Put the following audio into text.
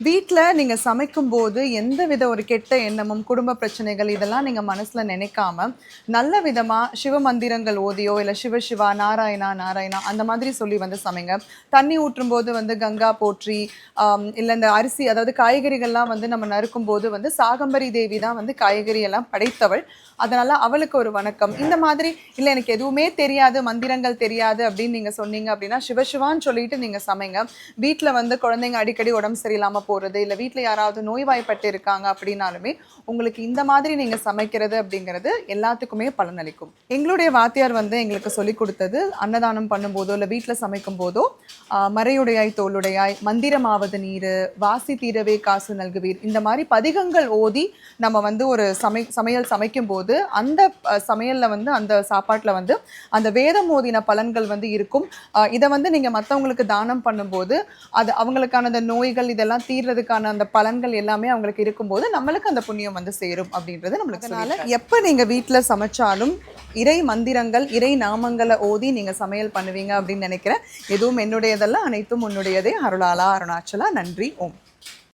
வீட்டில் நீங்கள் சமைக்கும் போது எந்த வித ஒரு கெட்ட எண்ணமும் குடும்ப பிரச்சனைகள் இதெல்லாம் நீங்கள் மனசில் நினைக்காம நல்ல விதமாக சிவ மந்திரங்கள் ஓதியோ இல்லை சிவ சிவா நாராயணா நாராயணா அந்த மாதிரி சொல்லி வந்து சமைங்க. தண்ணி ஊற்றும் போது வந்து கங்கா போற்றி இல்லை இந்த அரிசி அதாவது காய்கறிகள்லாம் வந்து நம்ம நறுக்கும் போது வந்து சாகம்பரி தேவி தான் வந்து காய்கறியெல்லாம் படைத்தவள். அதனால் அவளுக்கு ஒரு வணக்கம். இந்த மாதிரி இல்லை எனக்கு எதுவுமே தெரியாது மந்திரங்கள் தெரியாது அப்படின்னு நீங்கள் சொன்னீங்க அப்படின்னா சிவசிவான்னு சொல்லிட்டு நீங்கள் சமைங்க. வீட்டில் வந்து குழந்தைங்க அடிக்கடி உடம்பு சரியில்லாமல் போகிறது இல்லை வீட்டில் யாராவது நோய்வாய்ப்பட்டு இருக்காங்க அப்படின்னாலுமே உங்களுக்கு இந்த மாதிரி நீங்கள் சமைக்கிறது அப்படிங்கிறது எல்லாத்துக்குமே பலனளிக்கும். எங்களுடைய வாத்தியார் வந்து எங்களுக்கு சொல்லிக் கொடுத்தது அன்னதானம் பண்ணும்போதோ இல்லை வீட்டில் சமைக்கும் போதோ மறையுடையாய் தோளுடையாய் மந்திரமாவது நீர் வாசி தீரவே காசு நல்குவீர். இந்த மாதிரி பதிகங்கள் ஓதி நம்ம வந்து ஒரு சமை சமையல் சமைக்கும் போது அந்த சமையலில் சமையல்ல வந்து அந்த சாப்பாட்டுல வந்து அந்த வேதம் ஓதின பலன்கள் வந்து இருக்கும். இதை வந்து நீங்க மற்றவங்களுக்கு தானம் பண்ணும்போது அது அவங்களுக்கான அந்த நோய்கள் இதெல்லாம் தீர்றதுக்கான அந்த பலன்கள் எல்லாமே அவங்களுக்கு இருக்கும்போது நம்மளுக்கு அந்த புண்ணியம் வந்து சேரும் அப்படின்றது நம்மளுக்கு அதனால எப்போ நீங்க வீட்ல சமைச்சாலும் இறை மந்திரங்கள் இறை நாமங்களை ஓதி நீங்க சமையல் பண்ணுவீங்க அப்படின்னு நினைக்கிறேன். எதுவும் என்னுடையதல்ல அனைத்தும் உன்னுடையதே. அருளாலா அருணாச்சலா நன்றி ஓம்.